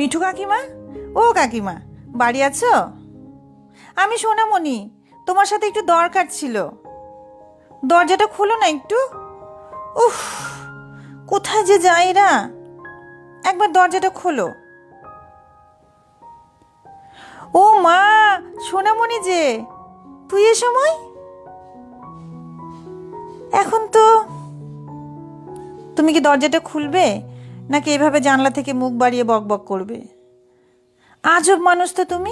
মিঠু কাকিমা? ও কাকিমা, বাড়ি আছো? আমি সোনামণি, তোমার সাথে একটু দরকার ছিল। দরজাটা খোলো না একটু। উফ, কোথায় যে যাই এরা? একবার দরজাটা খোলো। ও মা, সোনামণি যে, তুই এ সময়? এখন তো, তুমি কি দরজাটা খুলবে? নাকি এভাবে জানলা থেকে মুখ বাড়িয়ে বক বক করবে? আজব মানুষ তো তুমি।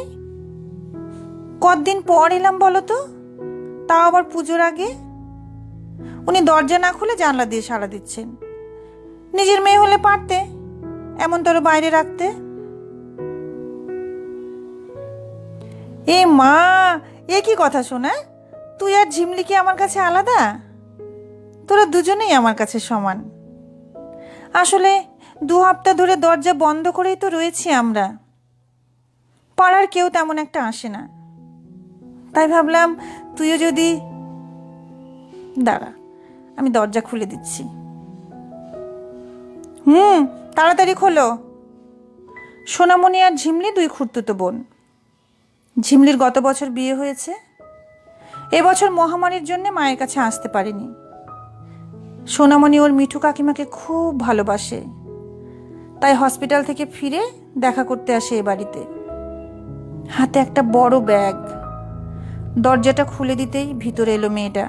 কতদিন পর এলাম বলো তো? তাও আবার পুজোর আগে? উনি দরজা না খুলে জানলা দিয়ে সাড়া দিচ্ছেন। নিজের মেয়ে হলে পারতে, এমন তোর বাইরে রাখতে। এ মা, এ কি কথা শোনা? তুই আর ঝিমলি কি আমার কাছে আলাদা? তোরা দুজনেই আমার কাছে সমান। আসলে দু হপ্তাহ ধরে দরজা বন্ধ করেই তো রয়েছি আমরা। পাড়ার কেউ তেমন একটা আসে না। তাই ভাবলাম, তুইও যদি দাঁড়া, আমি দরজা খুলে দিচ্ছি। হুম, তাড়াতাড়ি খোলো। সোনামণি আর ঝিমলি দুই খুঁড়তুতো বোন। ঝিমলির গত বছর বিয়ে হয়েছে। এবছর মহামারীর জন্য মায়ের কাছে আসতে পারেনি। সোনামণি ওর মিঠু কাকিমাকে খুব ভালোবাসে। তাই হসপিটাল থেকে ফিরে দেখা করতে আসে এ বাড়িতে। হাতে একটা বড় ব্যাগ। দরজাটা খুলে দিতেই ভিতরে এলো মেয়েটা।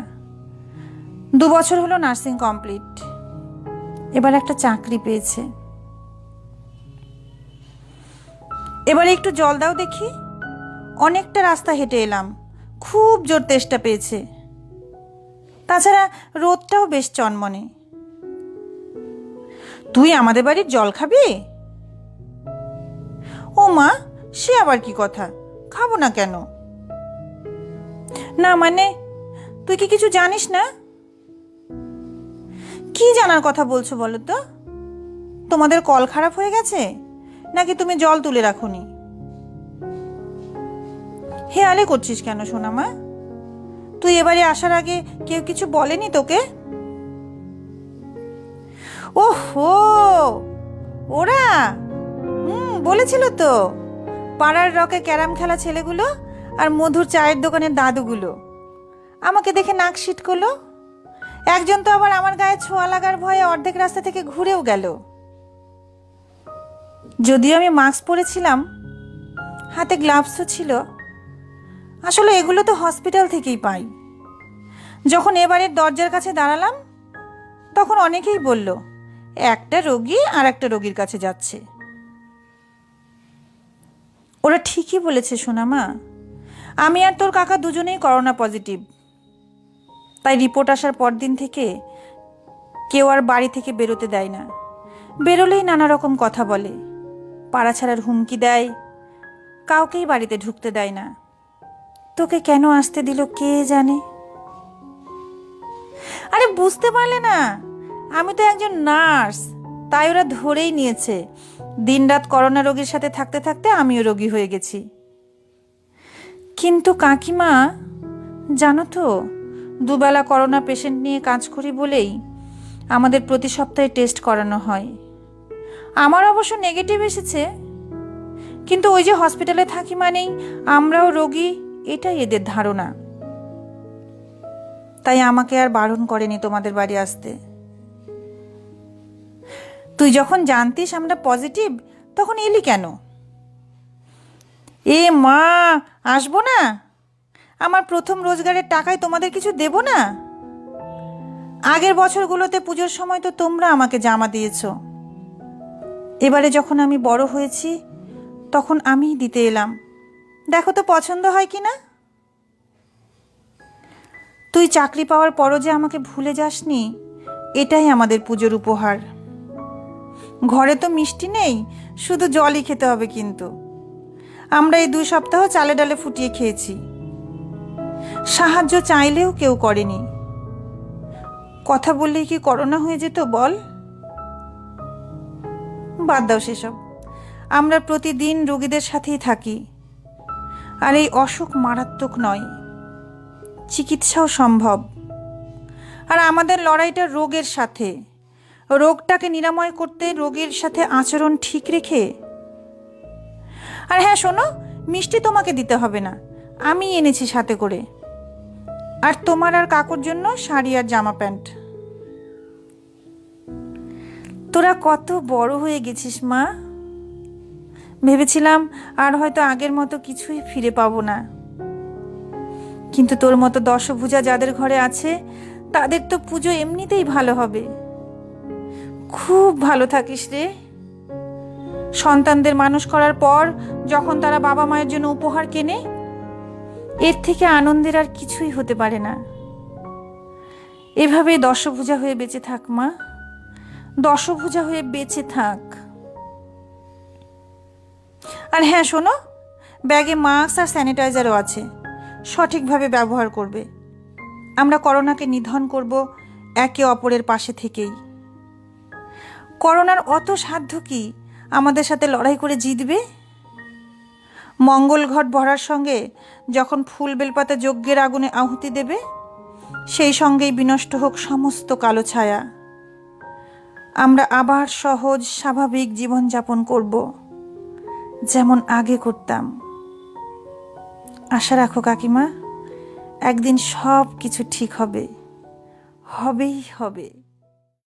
দু বছর হলো নার্সিং কমপ্লিট। এবার একটা চাকরি পেয়েছে। এবারে একটু জল দাও দেখি। অনেকটা রাস্তা হেঁটে এলাম। খুব জোর তেষ্টা পেয়েছে। তাছাড়া রোদটাও বেশ চনমনে। তুই আমাদের বাড়ির জল খাবি? ও মা, সে আবার কি কথা? খাব না কেন? না মানে তুই কি কিছু জানিস না? কি জানার কথা বলছো বলো তো? তোমাদের কল খারাপ হয়ে গেছে? নাকি তুমি জল তুলে রাখোনি? হেয়ালে করছিস কেন সোনামা? তুই এবারে আসার আগে কেউ কিছু বলেনি তোকে? ওহো, ওরা? হুম, বলেছিল তো। পাড়ার রকে ক্যারাম খেলা ছেলেগুলো আর মধুর চায়ের দোকানের দাদুগুলো। আমাকে দেখে নাক সিট করল একজন তো আবার আমার গায়ে ছোঁয়া লাগার ভয়ে অর্ধেক রাস্তা থেকে ঘুরেও গেল। যদিও আমি মাস্ক পরেছিলাম, হাতে গ্লাভসও ছিল। আসলে এগুলো তো হসপিটাল থেকেই পাই। যখন এবারের দরজার কাছে দাঁড়ালাম, তখন অনেকেই বলল একটা রোগী আর একটা রোগীর কাছে যাচ্ছে। ওরা ঠিকই বলেছে, সোনামা। আমি আর তোর কাকা দুজনেই করোনা পজিটিভ। তাই রিপোর্ট আসার পর দিন থেকে কেউ আর বাড়ি থেকে বেরোতে দেয় না। বেরোলেই নানা রকম কথা বলে। পাড়া ছাড়ার হুমকি দেয়। কাউকেই বাড়িতে ঢুকতে দেয় না। তোকে কেন আসতে দিল কে জানে? আরে, বুঝতে পারলে না। আমি তো একজন নার্স, তাই ওরা ধরেই নিয়েছে। দিনরাত করোনা রোগীর সাথে থাকতে থাকতে আমিও রোগী হয়ে গেছি। কিন্তু কাকিমা, জানো তো, দুবেলা করোনা পেশেন্ট নিয়ে কাজ করি বলেই আমাদের প্রতি সপ্তাহে টেস্ট করানো হয়। আমার অবশ্য নেগেটিভ এসেছে। কিন্তু ওই যে হসপিটালে থাকি মানেই আমরাও রোগী, এটাই এদের ধারণা। তাই আমাকে আর বারণ করেনি তোমাদের বাড়ি আসতে। তুই যখন জানতিস আমরা পজিটিভ তখন এলি কেন? এ মা, আসব না? আমার প্রথম রোজগারের টাকায় তোমাদের কিছু দেব না? আগের বছরগুলোতে পুজোর সময় তো তোমরা আমাকে জামা দিয়েছ। এবারে যখন আমি বড় হয়েছি, তখন আমিই দিতে এলাম। দেখো তো পছন্দ হয় কি না? তুই চাকরি পাওয়ার পরও যে আমাকে ভুলে যাসনি, এটাই আমাদের পুজোর উপহার। ঘরে তো মিষ্টি নেই, শুধু জলই খেতে হবে কিন্তু। আমরা এই দুই সপ্তাহ চালে ডালে ফুটিয়ে খেয়েছি। সাহায্য চাইলেও কেউ করেনি। কথা বললেই কি করোনা হয়ে যেত, বল? বাদ দাও সেসব। আমরা প্রতিদিন রোগীদের সাথেই থাকি। আর এই অসুখ মারাত্মক নয়। চিকিৎসাও সম্ভব। আর আমাদের লড়াইটা রোগের সাথে। রোগটাকে নিরাময় করতে রোগীর সাথে আচরণ ঠিক রেখে। আর হ্যাঁ শোনো, মিষ্টি তোমাকে দিতে হবে না। আমি এনেছি সাথে করে। আর তোমার আর কাকুর জন্য শাড়ি আর জামা প্যান্ট। তোরা কত বড় হয়ে গেছিস, মা। ভেবেছিলাম আর হয়তো আগের মতো কিছুই ফিরে পাবো না। কিন্তু তোর মতো দশভূজা যাদের ঘরে আছে, তাদের তো পুজো এমনিতেই ভালো হবে। খুব ভালো থাকিস রে। সন্তানদের মানুষ করার পর যখন তারা বাবা মায়ের জন্য উপহার কেনে, এর থেকে আনন্দের আর কিছুই হতে পারে না। এভাবে দশভূজা হয়ে বেঁচে থাক, মা। দশভূজা হয়ে বেঁচে থাক। আর হ্যাঁ শোনো, ব্যাগে মাস্ক আর স্যানিটাইজারও আছে। সঠিকভাবে ব্যবহার করবে। আমরা করোনাকে নিধন করব একে অপরের পাশে থেকেই। করোনার অত সাধ্য কি আমাদের সাথে লড়াই করে জিতবে? মঙ্গল ঘট ভরার সঙ্গে যখন ফুল বেলপাতা যজ্ঞের আগুনে আহুতি দেবে, সেই সঙ্গেই বিনষ্ট হোক সমস্ত কালো ছায়া। আমরা আবার সহজ, স্বাভাবিক জীবনযাপন করব, যেমন আগে করতাম। আশা রাখো কাকিমা, একদিন সব কিছু ঠিক হবে। হবেই হবে।